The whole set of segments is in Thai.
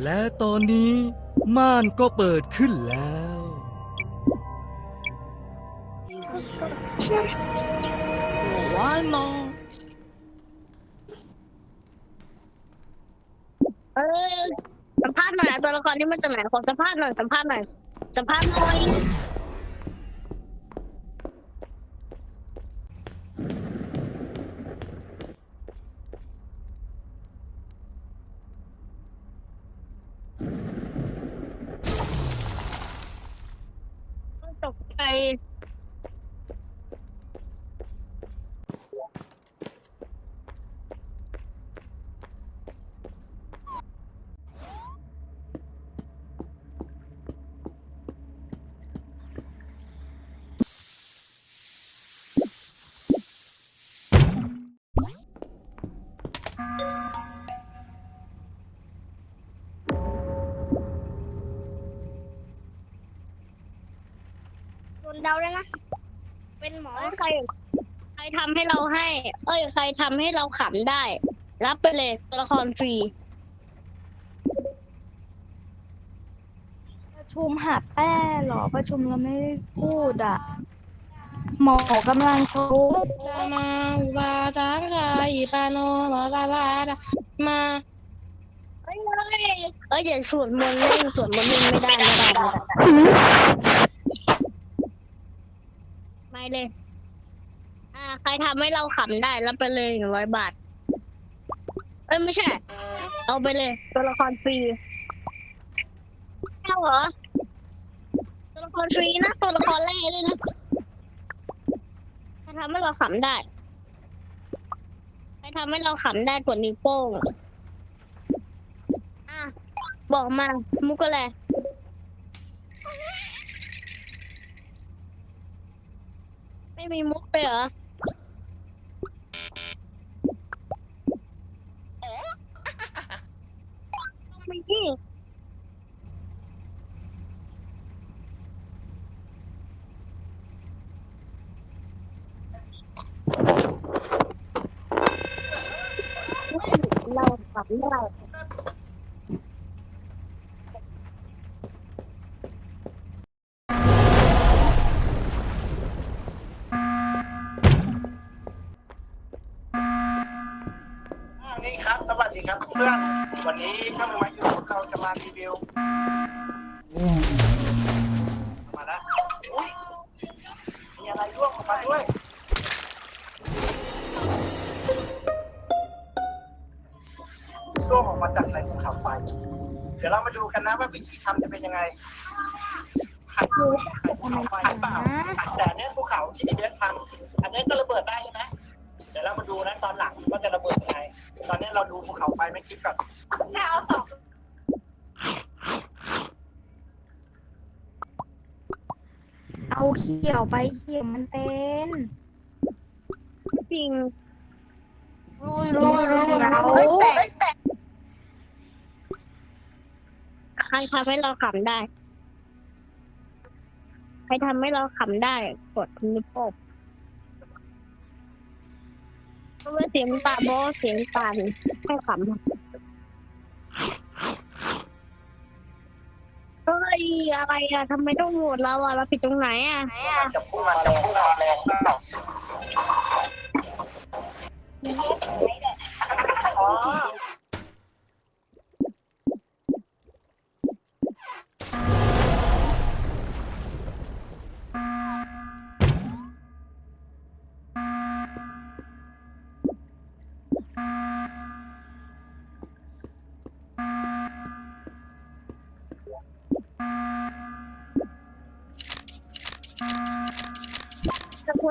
และตอนนี้ม่านก็เปิดขึ้นแล้ว ว้ายมองเออสัมภาษณ์หน่อยตัวละครที่มาจากไหนขอสัมภาษณ์หน่อยสัมภาษณ์หน่อยสัมภาษณ์หน่อย โดนเดาเลยนะเป็นหมอเอ้ยใครใครทำให้เราให้ เอ้ยใครทำให้เราขำได้ รับไปเลยตัวละครฟรีประชุมหาแป้เหรอประชุมแล้วไม่ได้พูดอะ หมอกำลังชุบมาวาจังไรปาโนมาลาลาดามาเอ้ยเอ้ยเอ้ยอย่าสวดมนต์เล่นสวดมนต์เล่นไม่ได้ไม่ได้ไม่ได้ไม่ เลย อ่า ใครทำให้เราขำได้รับไปเลยหนึ่งร้อยบาท เอ้ยไม่ใช่ เอาไปเลย ตัวละครฟรีเอาเหรอ ตัวละครฟรีนะตัวละครแรกด้วยนะใครทำให้เราขำได้ ใครทำให้เราขำได้กดนิ้วโป้ง อะ บอกมา มุกอะไร ไม่มีมุกเลยเหรอต้องมีเราขำได้อ่า นนี้ช่างมาอยู่เราจะมารีวิวมาแล้วอุ้ยมีอะไรร่วงออกมาด้วยร่วงออกมาจากในภูเขาไฟ เดี๋ยวเรามาดูกันนะว่าวิธีทำจะเป็นยังไงไข่ไข่ภูเขาไฟหรือเปล่าแต่อันเนี้ยภูเขาที่ดีเดนทำอันเนี้ยก็ระเบิดได้ใช่ไหมเดี๋ยวเรามาดูนะตอนหลังว่าจะระเบิดยังไง ตอนนี้เราดูภูเขาไฟไม่คลิปก่อนเอาเขี่ยวไปเขี่ยวมันเป็นจริงรุยรุยรุยเราเฮ้ยแต่แต่ใครทำให้เราขำได้ ใครทำให้เราขำได้ กดนิ้วโป้ง เสียงตาโบเสียงตาดิให้ขำเฮ้ยอะไรอะทำไมต้องโหวตเราอะเราผิดตรงไหนอะจะพูดมาจะพูดมาแรงเปล่าอ๋ จะคุ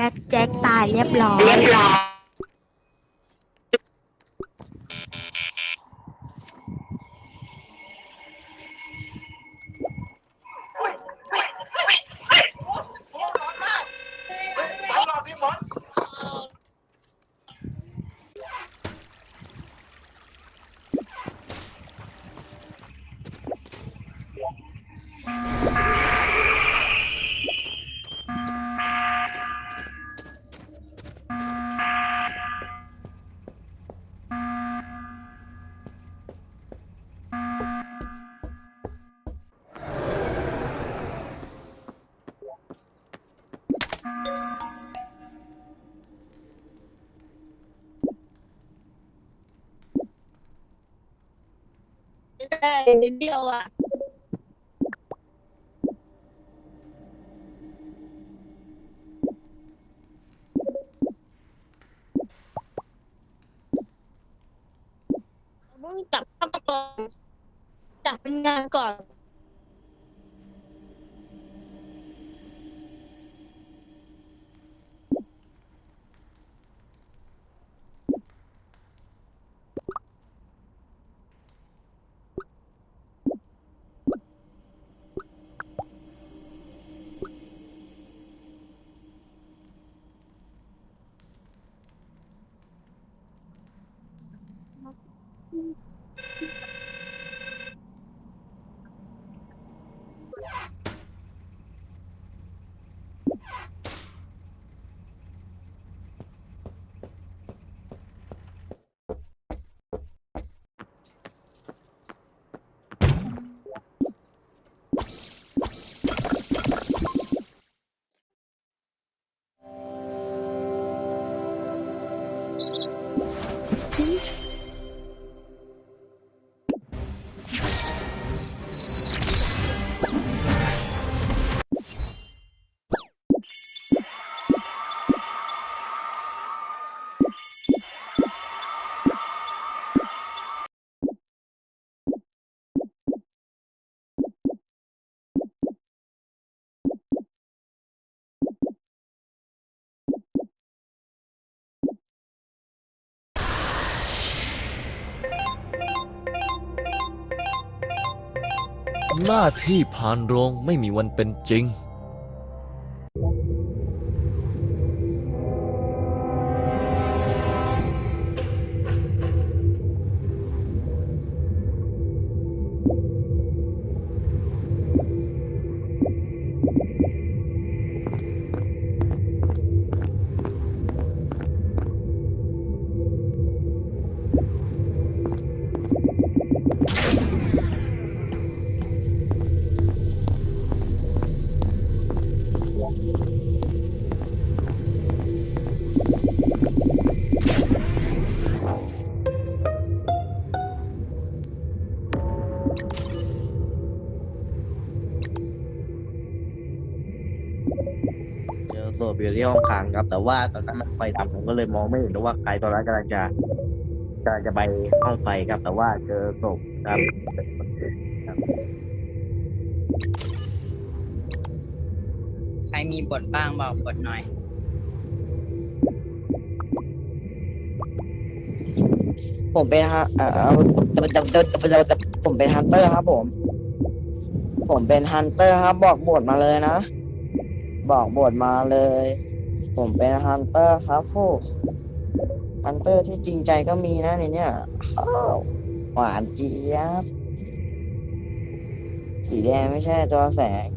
แบ็คแจ็คตายเรียบร้อย ใช่นิดเดียวอ่ หน้าที่ผ่านโรงไม่มีวันเป็นจริง เจอศพอยู่ที่ห้องขังครับ แต่ว่าตอนนั้นมันไฟดับผมก็เลยมองไม่เห็นว่าใครตอนนั้นกำลังจะกำลังจะไปห้องไฟครับ แต่ว่าเจอศพครับใครมีบทบ้างบอกบทหน่อย ผมเป็นฮะเอ่อผมเป็นฮันเตอร์ครับผม ผมเป็นฮันเตอร์ครับบอกบทมาเลยนะ บอกบทมาเลย ผมเป็นฮันเตอร์ครับพวกฮันเตอร์ที่จริงใจก็มีนะในเนี้ยอ้าหวานเจี๊ยบ สีแดงไม่ใช่ตัวแสง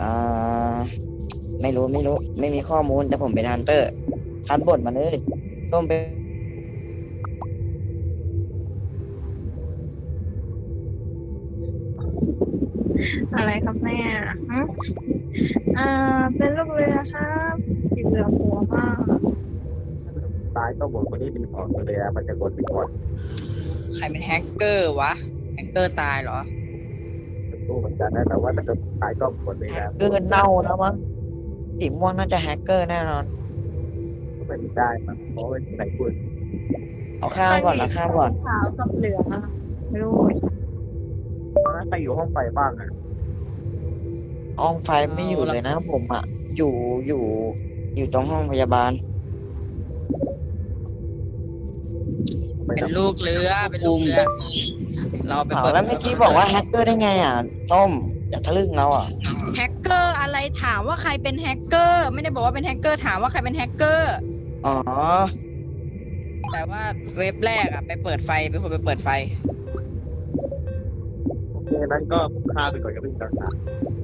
อ่า ไม่รู้ไม่รู้ ไม่มีข้อมูลแต่ผมเป็นฮันเตอร์ คัดบทมาเลยส้มเป็น อะไรครับแม่ฮะอ่า เป็นลูกเรือครับสีเหลืองหัวมากตายก็บอกคนที่รีพอร์ตไปเลยนะมันจะกดรีพอร์ตใครเป็นแฮกเกอร์วะ แฮกเกอร์ตายเหรอตู้เหมือนกันนะแต่ว่าถ้าเกิดตายก็กดเลยนะเกินเน่าแล้วมั้งสีม่วงน่าจะแฮกเกอร์แน่นอนก็ไม่ได้มั้งเพราะว่าใครพูดเอาข้ามก่อนเอาข้ามก่อนขาวกับเหลืองอะไม่รู้ตอนนั้น ใครอยู่ห้องไฟบ้างอะห้องไฟไม่อยู่เลยนะผมอะอยู่อยู่ อยู่ตรงห้องพยาบาล เป็นลูกเรือ เป็นลูกเรือ เราไปอ้าวเปิดแล้วเมื่อกี้บอกว่าแฮกเกอร์ได้ไงอะส้มอย่าทะลึ่งเราอะแฮกเกอร์อะไรถามว่าใครเป็นแฮกเกอร์ ไม่ได้บอกว่าเป็นแฮกเกอร์ถามว่าใครเป็นแฮกเกอร์อ๋อแต่ว่าเว็บแรกอะไปเปิดไฟเป็นคนไปเปิดไฟ ดังนั้นก็ฆ่าไปก่อนก็เป็นต่างๆ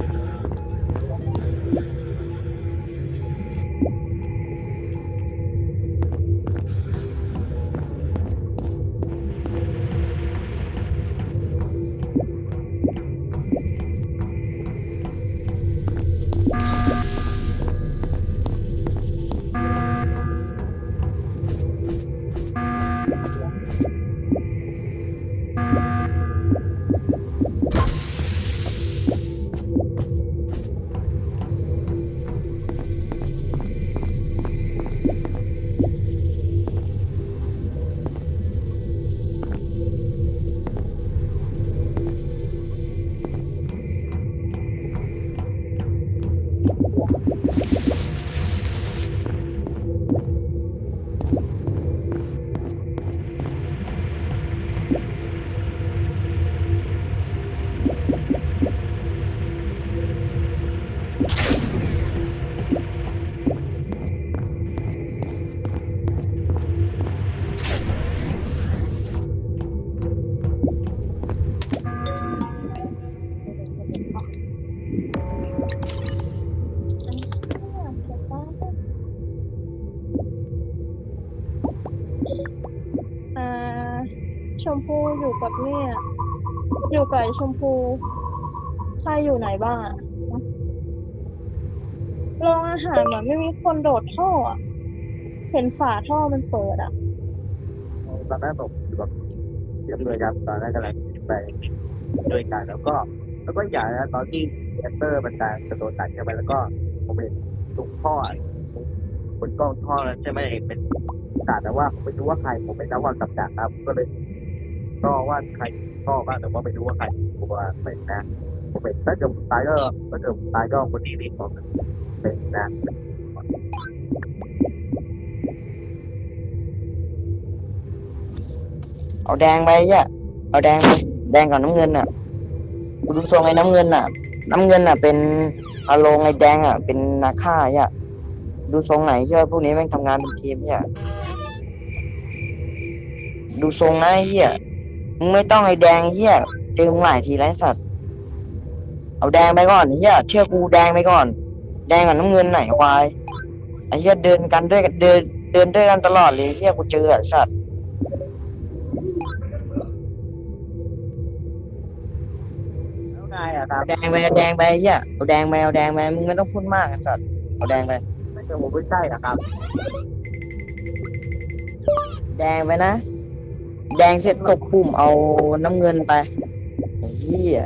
พูอยู่กับเนี่ย อยู่กับไอ้ชมพูใครอยู่ไหนบ้างอะโรงอาหารเหมือนไม่มีคนโดดท่ออะเห็นฝาท่อมันเปิดอะตอนนั้นผมอยู่กับเพื่อนเลยครับตอนนั้นกำลังไปด้วยกันแล้วก็ แล้วก็อย่างนะตอนที่แอคเตอร์มันตายกระโดดตัดใช่ไหมแล้วก็ ผมเห็นตุกท่อบนกล้องท่อนั้นใช่ไหมเห็นเป็นตัดแต่ว่าผมไม่รู้ว่าใครผมไม่รู้ว่ากับดักครับ ก็เลย ก็ว่าใครท่อบ้างแต่ว่าไม่รู้ว่าใครผมว่าเป็นนะผมเป็นถ้าเกิดผมตายก็ถ้าเกิดผมตายก็คนนี้รีบบอกเป็นนะเอาแดงไปอะเอาแดงไปแดงกับน้ำเงินอะกูดูทรงไอ้น้ำเงินอะ น้ำเงินอะ เป็นอาโลงไอ้แดงอะ เป็นนาค่าอะดูทรงไหนเชื่อพวกนี้แม่งทำงานเป็นทีมเนี่ยดูทรงนะไอ้เหี้ย มึงไม่ต้องไอ้แดงเหี้ยเจอมึงหลายทีแล้วไอ้สัตว์เอาแดงไปก่อนไอ้เหี้ยเชื่อกูแดงไปก่อน แดงกับน้ำเงินไหนควายไอ้เหี้ยเดินกันด้วยกันเดินเดินด้วยกันตลอดเลยไอ้เหี้ยกูเจออะสัตว์แล้วนายอะครับเอาแดงไปเอาแดงไปเหี้ยเอาแดงไปเอาแดงไปมึงไม่ต้องพูดมากไอ้สัตว์เอาแดงไปไม่ใช่ผมไม่ใช่นะครับ แดงไปนะ แดงเสร็จตบปุ่มเอาน้ำเงินไปไอ้เหี้ย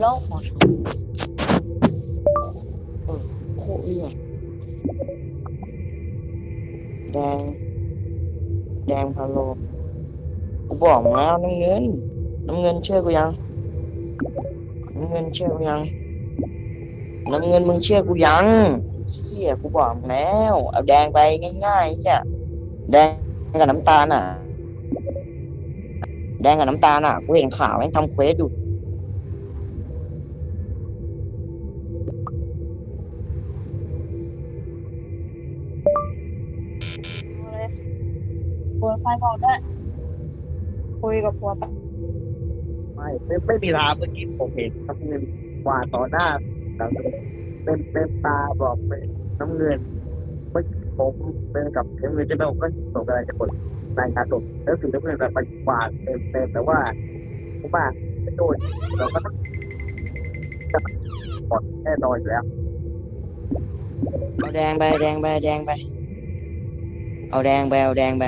โลกหมดเออโคตรเรียกแดงแดงพะโลกูบอกมึงแล้วน้ำ เงินน้ำเงินเชื่อกูยังน้ำเงินเชื่อกูยังน้ำเงินมึงเชื่อกูยังเฮียกูบอกมึงแล้ว เอาแดงไปง่ายๆเฮียแดงกับน้ำตาลอะ แดงกับน้ำตาลอะ กูเห็นข่าวแม่งทำเควสอยู่เอาเลยผัวใครบอกได้ คุยกับผัวไปไม่ไม่ไม่มีทางเมื่อกี้ผมเห็นน้ำเงินกวาดต่อหน้าแต่ เต็มเต็มตาบอกเป็นน้ำเงินเมื่อกี้ผมเป็นกับน้ำเงินใช่ไหมผมก็ส่งอะไรจะกดรายงานตัวแล้วสีน้ำเงินแบบไปกวาดเต็มเต็มแต่ว่าผมว่าไม่โดนเราก็ต้องจะกดแน่นอนอยู่แล้วเอาแดงไปแดงไปแดงไปเอาแดงไปเอาแดงไป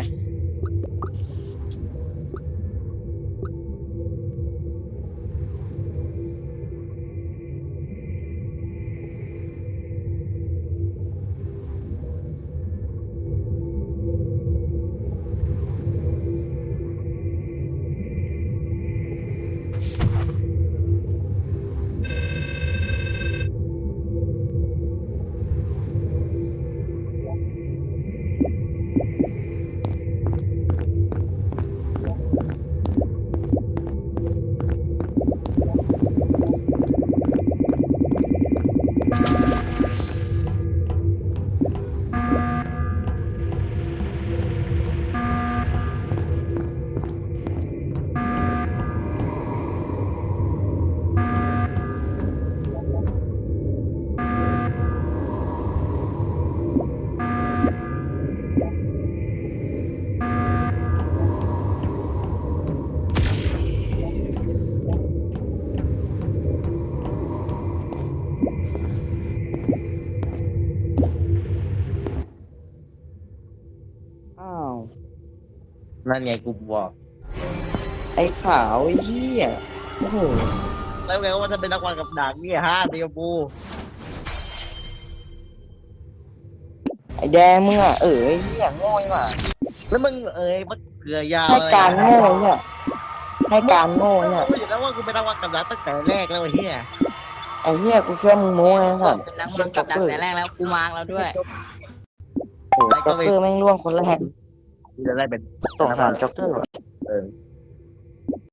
นั่นไงกูบอกไอ้ขาวไอ้เหี้ยโอ้โหแล้วไงว่าจะเป็นนักวาดกับดักเนี่ยฮะเดียวบูไอ้แดงมึงอะเออไอ้เหี้ยโง่ไอ้หว่าแล้วมึงเอ้ยมันเกลือยาวให้การโง่ไอ้เนี่ยให้การโง่ไอ้เนี่ยรู้อยู่แล้วว่ากูเป็นนักวาดกับดักตั้งแต่แรกแล้วไอ้เหี้ยไอ้เหี้ยกูเชื่อมึงโม้ไอ้สัตว์เป็นนักวางกับดักแต่แรกแล้วกูมางแล้วด้วยโอ้โหจ็อกเกอร์แม่งล่วงคนแรก ที่จะได้เป็น สงสารจ็อกเกอร์ว่ะ